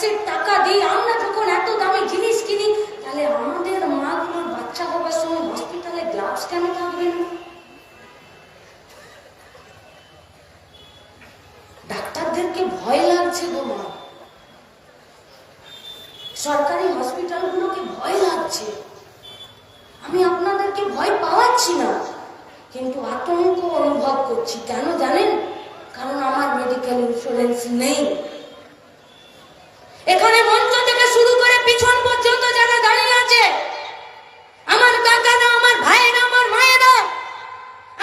ট্যাক্সের টাকা দিই আমরা যখন এত দামি জিনিস কিনি, তাহলে আমাদের মাগুলোর বাচ্চা হবার সময় হসপিটালে গ্লাভস কেন থাকবে না? ডাক্তারদেরকে ভয় লাগছে গো মা। সরকারি হসপিটালগুলোকে ভয় লাগছে। আমি আপনাদেরকে ভয় পাওয়াচ্ছি না, কিন্তু আতঙ্ক অনুভব করছি। কেন জানেন? কারণ আমার মেডিকেল ইন্স্যুরেন্স নেই। এখানে মঞ্চ থেকে শুরু করে পিছন পর্যন্ত যারা দাঁড়িয়ে আছে, আমার কাকারা আমার ভাইয়েরা আমার মায়েরা,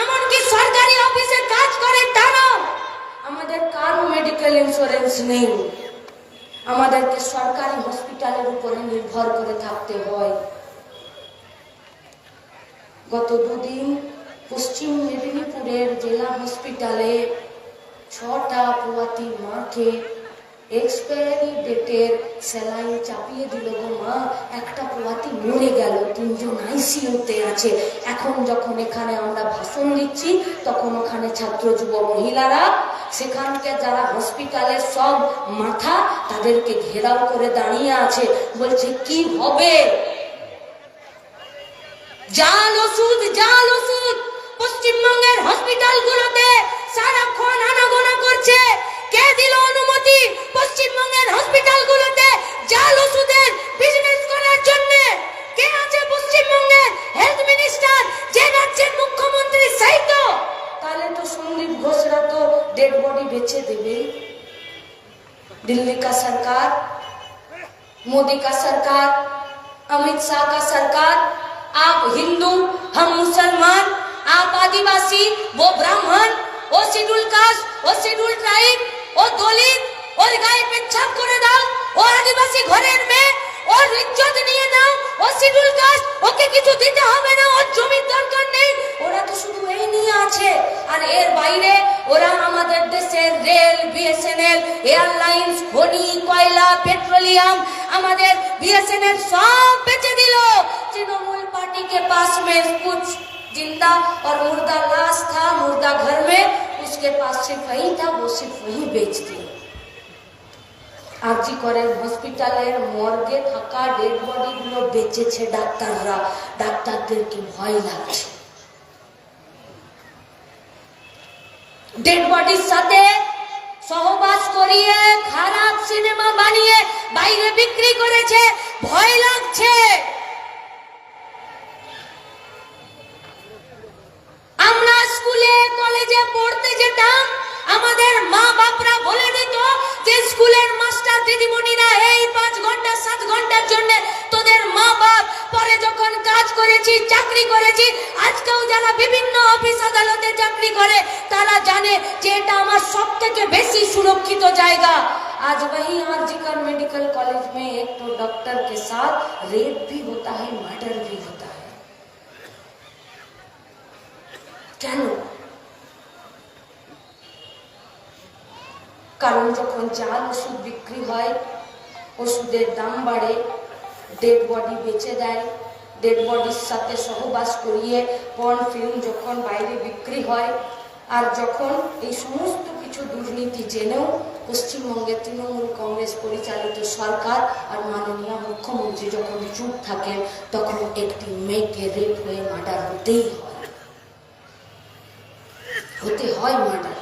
এমনকি সরকারি অফিসে কাজ করে তারা আমাদের কারও মেডিকেল ইন্স্যুরেন্স নেই। আমাদেরকে সরকারি হসপিটালের উপরে নির্ভর করে থাকতে হয়। গত দুদিন পশ্চিম মেদিনীপুরের জেলা হসপিটালে ছটা পোয়াতি মাকে এক্সপায়ারি ডেটের স্যালাইন চাপিয়ে দিল গো মা। একটা পোয়াতি মরে গেল, তিনজন আইসিইউতে আছে। এখন যখন এখানে আমরা ভাষণ দিচ্ছি, তখন ওখানে ছাত্র, যুব, মহিলারা, সেখানকে যারা হসপিটালের সব মাথা তাদেরকে ঘেরাও করে দাঁড়িয়ে আছে। বলছে, কি হবে? জাল ওষুধ জাল ওষুধ। পশ্চিমবঙ্গের হসপিটালগুলোতে दिल्ली का सरकार, मोदी का सरकार, अमित शाह का सरकार, आप हिंदू, हम मुसलमान, आप आदिवासी, वो ब्राह्मण, वो शेड्यूल कास्ट, वो शेड्यूल ट्राइब, वो दलित, और गाय पे छाप ও শিডিউল কাস্ট ওকে কিছু দিতে হবে না ওর জমির দরকার নেই ওরা তো শুধু এই নিয়ে আছে আর এর বাইরে ওরা আমাদের দেশের রেল বিএসএনএল এয়ারলাইন্স খনি কয়লা পেট্রোলিয়াম আমাদের বিএসএনএল সব বেচে দিল तृणमूल पार्टी के पास में कुछ जिंदा और मुर्दा लाश था मुर्दा घर में उसके पास सिर्फ वही था वो सिर्फ वही बेच दिया আরজি করেন হসপিটালের মর্গে থাকা ডেড বডিগুলো বেঁচেছে ডাক্তাররা। ডাক্তারদেরকে ভয় লাগছে। ডেড বডির সাথে সহবাস করিয়ে, খারাপ সিনেমা বানিয়ে, বাইরে বিক্রি করেছে, ভয় লাগছে। আমরা স্কুলে, কলেজে পড়তে যেতাম, আমাদের মা বাপরা বলে দিত যে স্কুলের মাস্টার দিদিমণিরা এই পাঁচ ঘন্টা সাত ঘন্টার জন্য তোদের মা বাপ পরে যখন কাজ করেছি চাকরি করেছি আজকেও যারা বিভিন্ন অফিস আদালতে চাকরি করে তারা জানে যে এটা আমার সব থেকে বেশি সুরক্ষিত জায়গা आज वही आरजीकर मेडिकल कॉलेज में एक तो डॉक्टर के साथ रेप भी होता है मर्डर भी होता है কেন কারণ যখন জাল ওষুধ বিক্রি হয়, ওষুধের দাম বাড়ে ডেড বডি বেচে দেয় ডেড বডির সাথে সহবাস করিয়ে পর্ন ফিল্ম যখন বাইরে বিক্রি হয়, আর যখন এই সমস্ত কিছু দুর্নীতি জেনেও পশ্চিমবঙ্গের তৃণমূল কংগ্রেস পরিচালিত সরকার আর মাননীয় মুখ্যমন্ত্রী যখন চুপ থাকেন, তখন একটি মেয়েকে রেপ হয়ে মার্ডার হতেই হয়। হতে হয় মার্ডার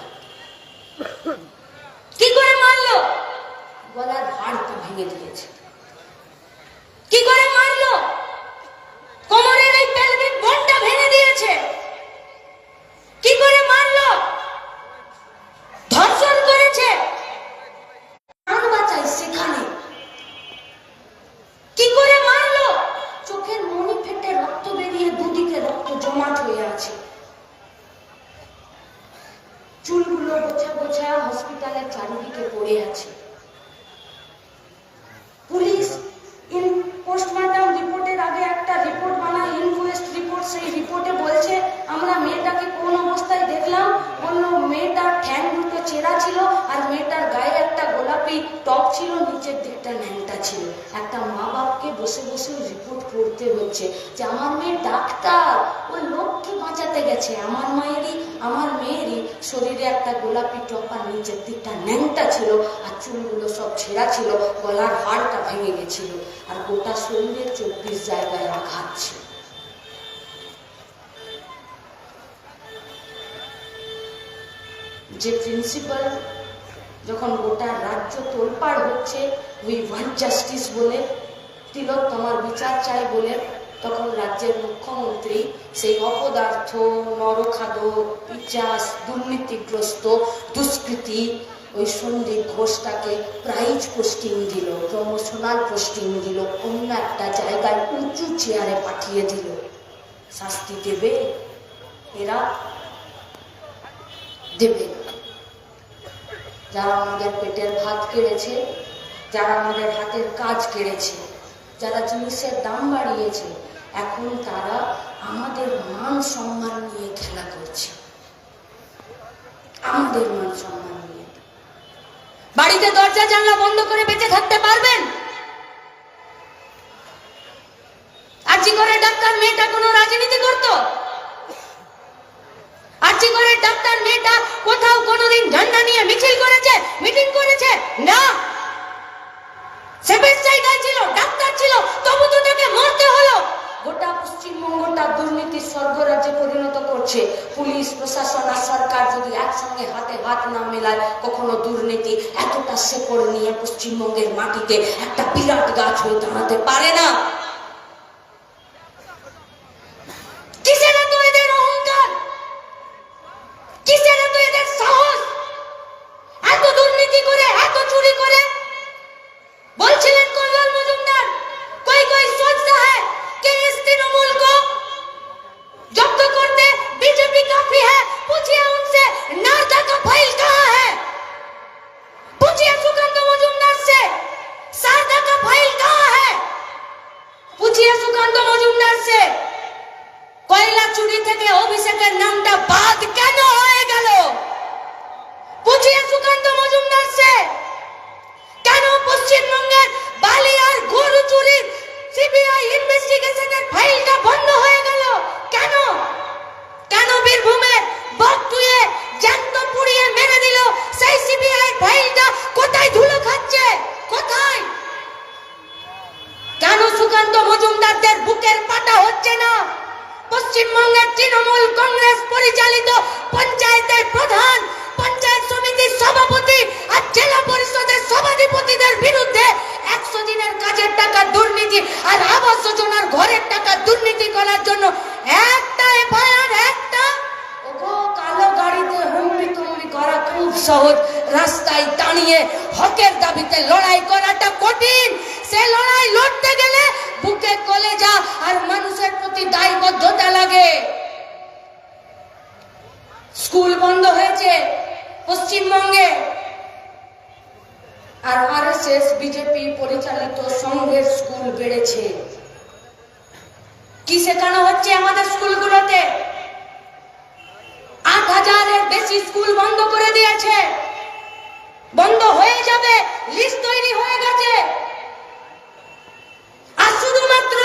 কি করে মারলো গলার হাড় তো ভেঙে দিয়েছে। কি করে মারলো? কোমরের এই পেলভিক বোনটা ভেঙে দিয়েছে। কি করে মারলো? ধর্ষণ করেছে। প্রাণ বাঁচাই সেখানে। কি করে মারলো? চোখের মনি ফেটে রক্ত বেরিয়ে দুদিকে রক্ত জমাট হয়ে আছে। চুলগুলো গোছা গোছা হসপিটালের চারিদিকে পড়ে আছে পুলিশ ইন পোস্টমর্টম রিপোর্টের আগে একটা রিপোর্ট বানায় ইনকোয়েস্ট রিপোর্ট সেই রিপোর্টে বলছে আমরা মেয়েটাকে কোন অবস্থায় দেখলাম বলল মেয়েটার ঠ্যাং দুটো চেরা ছিল আর গায়ে টপ ছিল, নিচের দিকটা ন্যাংটা ছিল। একটা মা বাপকে বসে বসে রিপোর্ট পড়তে হচ্ছে যে, আমার মেয়ে ডাক্তার, ওই লোককে বাঁচাতে গেছে। আমার মায়েরই, আমার মেয়েরই শরীরে একটা গোলাপি টপা নিচের দিকটা ন্যাংটা ছিল আর চুলগুলো সব ছেঁড়া ছিল, গলার হাড়টা ভেঙে গেছিল আর গোটা শরীরে চব্বিশ জায়গায় আঘাত ছিল। যে প্রিন্সিপাল যখন গোটা রাজ্য তোলপাড় হচ্ছে, উই ওয়ান্ট জাস্টিস বলে তিলোত্তমার বিচার চাই বলে, তখন রাজ্যের মুখ্যমন্ত্রী সেই অপদার্থ নরখাদক পিচাস দুর্নীতিগ্রস্ত, দুষ্কৃতি ওই সন্দীপ ঘোষটাকে প্রাইজ পোস্টিং দিল প্রমোশনাল পোস্টিং দিল, অন্য একটা জায়গায় উঁচু চেয়ারে পাঠিয়ে দিল শাস্তি দেবে এরা দেবে না। যারা আমাদের পেটের ভাত কেড়েছে, যারা আমাদের হাতের কাজ কেড়েছে, যারা জিনিসের দাম বাড়িয়েছে, এখন তারা আমাদের মান সম্মান নিয়ে খেলা করছে। আমাদের মান সম্মান নিয়ে। বাড়িতে দরজা, জানলা বন্ধ করে বেঁচে থাকতে পারবেন? আর জি করে ডাক্তার, মেয়েটা কোনো রাজনীতি করতো? আর্জি করে ডাক্তার মেয়েটা কোথাও কোনোদিন ঝান্ডা নিয়ে মিছিল করেছে, মিটিং করেছে? না। সেভেন জায়গায় ছিল, ডাক্তার ছিল, তবু তো তাকে মরতে হলো। গোটা পশ্চিমবঙ্গটা দুর্নীতির স্বর্গরাজ্যে পরিণত করছে। পুলিশ, প্রশাসন আর সরকার যদি একসঙ্গে হাতে হাত না মেলায়, কখনো দুর্নীতি এতটা শেকড় নিয়ে পশ্চিমবঙ্গের মাটিতে একটা বিরাট গাছ হয়ে দাঁড়াতে পারে না। পশ্চিমবঙ্গের তৃণমূল কংগ্রেস পরিচালিত পঞ্চায়েতের প্রধান, পঞ্চায়েত সমিতির সভাপতি আর জেলা পরিষদের সভাধিপতিদের বিরুদ্ধে একশো দিনের কাজের টাকা দুর্নীতি আর আবাস যোজনার ঘরের টাকা দুর্নীতি করার জন্য একটা এফআইআর একটা? কালো গাড়িতে হুমড়ি তুমড়ি করা খুব সহজ রাস্তায় দাঁড়িয়ে হকের দাবিতে লড়াই করাটা কঠিন। সে লড়াই লড়তে গেলে বুকে কলেজা আর মানুষের লাগে স্কুল বন্ধ হয়েছে পশ্চিমবঙ্গে। আর আরএসএস, বিজেপি পরিচালিত সংঘের স্কুল বেড়েছে। কি শেখানো হচ্ছে আমাদের স্কুলগুলোতে? আট হাজারের বেশি স্কুল বন্ধ করে দিয়েছে। বন্ধ হয়ে যাবে, লিস্ট তৈরি হয়ে গেছে। আর শুধুমাত্র